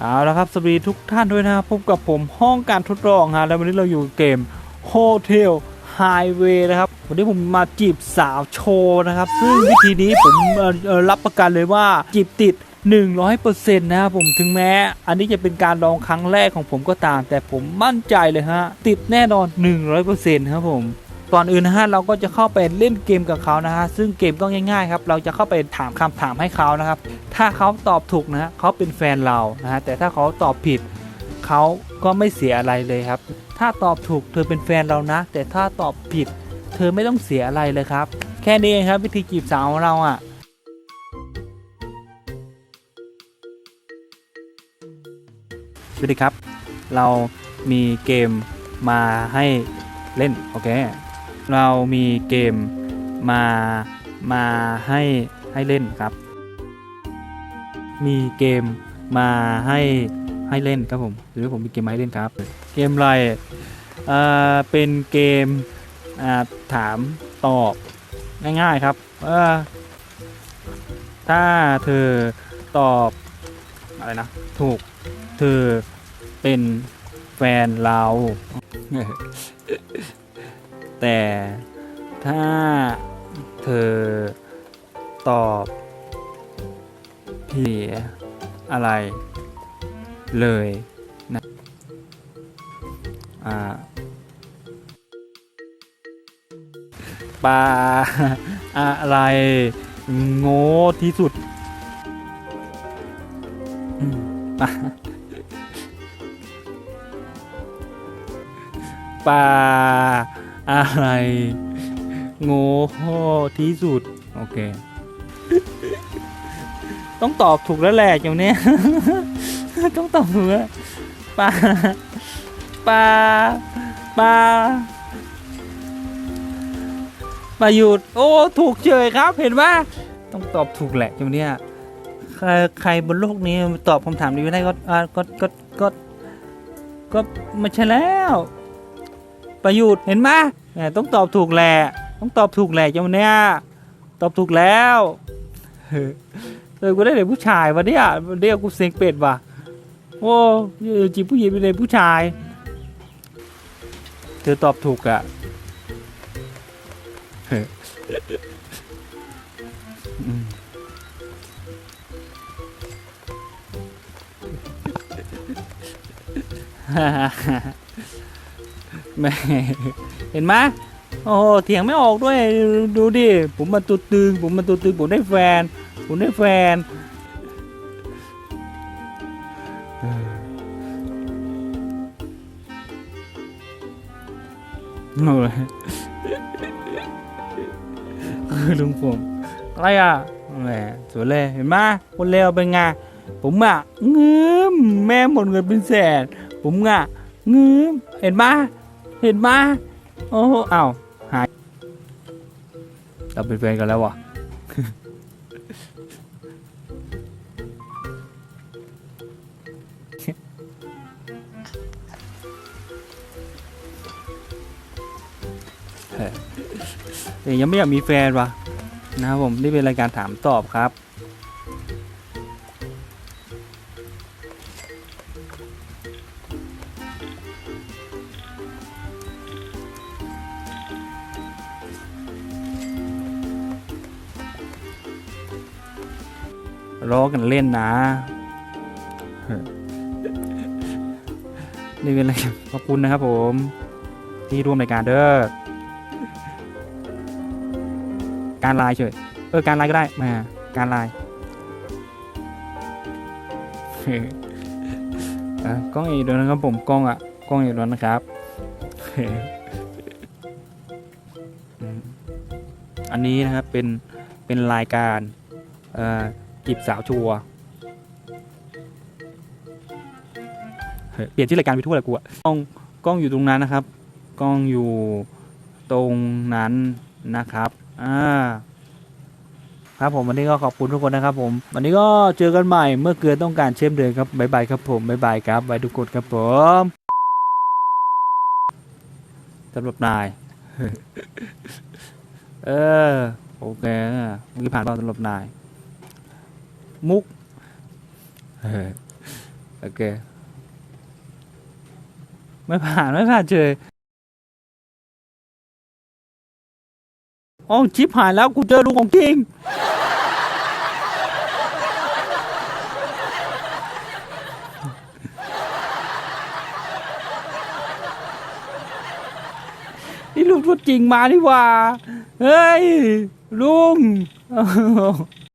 เอาละครับสวัสดีทุกท่านด้วยนะครับพบกับผมห้องการทดลองฮะแล้ววันนี้เราอยู่เกม Hotel Highway นะครับวันนี้ผมมาจีบสาวโชว์นะครับ ซึ่งวิธีนี้ผมรับประกันเลยว่าจีบติด 100%นะครับผมถึงแม้ อันนี้จะเป็นการลองครั้งแรกของผมก็ตาม แต่ผมมั่นใจเลยฮะติดแน่นอน 100%ครับผม ก่อนอื่นนะฮะเราก็จะเข้าไปเล่นเกมกับเขานะฮะซึ่งเกมก็ง่ายๆครับเราจะเข้าไปถามคำถามให้เขานะครับ ถ้าเขาตอบถูกนะฮะเขาเป็นแฟนเรานะฮะแต่ถ้าเขาตอบผิดเขาก็ไม่เสียอะไรเลยครับ ถ้าตอบถูกเธอเป็นแฟนเรานะ แต่ถ้าตอบผิด เธอไม่ต้องเสียอะไรเลยครับ แค่นี้เองครับวิธีจีบสาวของเราอะสวัสดีครับ เรามีเกมมาให้เล่น โอเค เรามีเกมมามาให้ให้เล่นครับ มีเกมมาให้ให้เล่นครับผมหรือผมมีเกมมาให้เล่นครับ เกมอะไรเอ่อเป็นเกมอ่าถามตอบง่ายๆครับเออถ้าเธอตอบอะไรนะถูกเธอเป็นแฟนเรา แต่ถ้าเธอตอบผิดอะไรเลยนะอ่าปลาอะไร โง่ที่สุดปลาปลา อะไร โง่ที่สุด โอเค ต้องตอบถูกแล้วแหละเจ้าเนี้ยต้องตอบถูกแล้วปลาปลาปลาปลาหยุด โอ้ ถูกเฉยครับเห็นไหมต้องตอบถูกแหละเจ้าเนี้ยใครใครบนโลกนี้ตอบคำถามนี้ไม่ได้ก็ก็ก็ก็ก็ไม่ใช่แล้ว ประยุทธ์เห็นไหมต้องตอบถูกแหละต้องตอบถูกแหละเจ้าเนี่ยตอบถูกแล้วเฮ้ยกูได้เด็กผู้ชายวะเนี่ยเรียกกูเซ็งเป็ดว่ะโอ้ยจีผู้หญิงเป็นเด็กผู้ชาย เธอตอบถูกอะเฮ้ยอืมฮ่าฮ่าฮ่าแม่ เห็นไหมโอ้โหเถียงไม่ออกด้วยดูดิผมมาตัวตึงผมมาตัวตึงผมได้แฟน ผมได้แฟนเออโอ้ยคือลุงผมอะไรอะแหมสวยเลยเห็นไหมคนเลวเป็นไงผมอะเงืมแม่หมดเงินเป็นแสนผมอะเงืมเห็นไหมเห็นไหม โอ้อ้าวหาย เราเป็นแฟนกันแล้ววะแต่ยังไม่อยากมีแฟนวะนะครับผมนี่เป็นรายการถามตอบครับ ล้อกันเล่นนะนี่เป็นอะไรขอบคุณนะครับผม ที่ร่วมรายการเด้อการไลน์เฉยเออการไลน์ก็ได้มาการไลน์อ่กล้องอีกด้วยนะครับผมกล้องอะกล้องอีกด้วยนะครับอันนี้นะครับเป็นเป็นรายการเอ่อ จีบสาวชัวเปลี่ยนชื่รายการไปทั่วเลยกูอะกล้องกล้องอยู่ตรงนั้นนะครับ กล้องอยู่ตรงนั้นนะครับอ่าครับผมวันนี้ก็ขอบคุณทุกคนนะครับผม วันนี้ก็เจอกันใหม่เมื่อเกิดต้องการเชื่อมเดิมครับบ๊ายบายครับผมบ๊ายบายครับไว้ทุกคนครับผมสำหรับนาย เออ โอเคมื่อกี้ผ่านตอนสำหรับนาย มุกเออโอเคไม่ผ่านไม่ผ่านเจออ๋อชิปหายแล้วกูเจอลุงของจริงนี่ลุงตัวจริงมานี่หว่า เฮ้ย ลุง